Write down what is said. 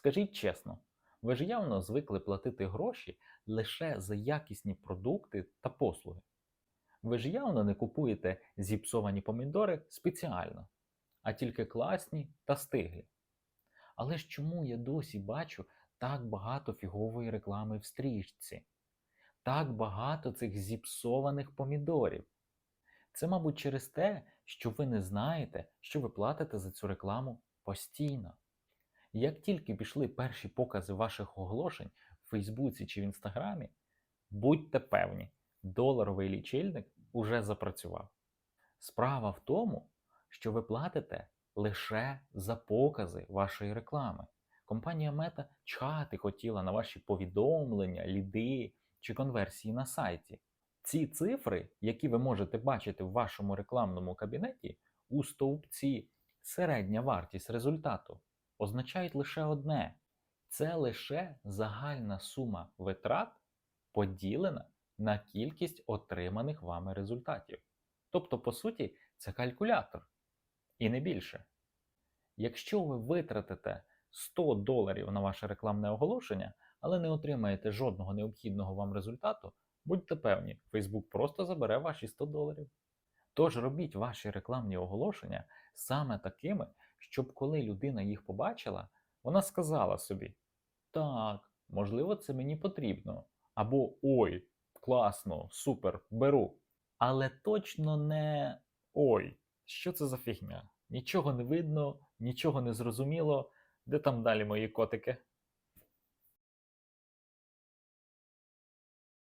Скажіть чесно, ви ж явно звикли платити гроші лише за якісні продукти та послуги. Ви ж явно не купуєте зіпсовані помідори спеціально, а тільки класні та стиглі. Але ж чому я досі бачу так багато фігової реклами в стрічці? Так багато цих зіпсованих помідорів? Це, мабуть, через те, що ви не знаєте, що ви платите за цю рекламу постійно. Як тільки пішли перші покази ваших оголошень в Фейсбуці чи в Інстаграмі, будьте певні, доларовий лічильник уже запрацював. Справа в тому, що ви платите лише за покази вашої реклами. Компанія Мета чхати хотіла на ваші повідомлення, ліди чи конверсії на сайті. Ці цифри, які ви можете бачити в вашому рекламному кабінеті, у стовпці середня вартість результату, означають лише одне: це лише загальна сума витрат поділена на кількість отриманих вами результатів. Тобто, по суті, це калькулятор і не більше. Якщо ви витратите 100 доларів на ваше рекламне оголошення, але не отримаєте жодного необхідного вам результату, будьте певні, Facebook просто забере ваші 100 доларів. Тож робіть ваші рекламні оголошення саме такими, щоб коли людина їх побачила, вона сказала собі: Так, можливо, це мені потрібно. Або Ой, класно, супер, беру. Але точно не Ой, що це за фігня? Нічого не видно, нічого не зрозуміло. Де там далі мої котики?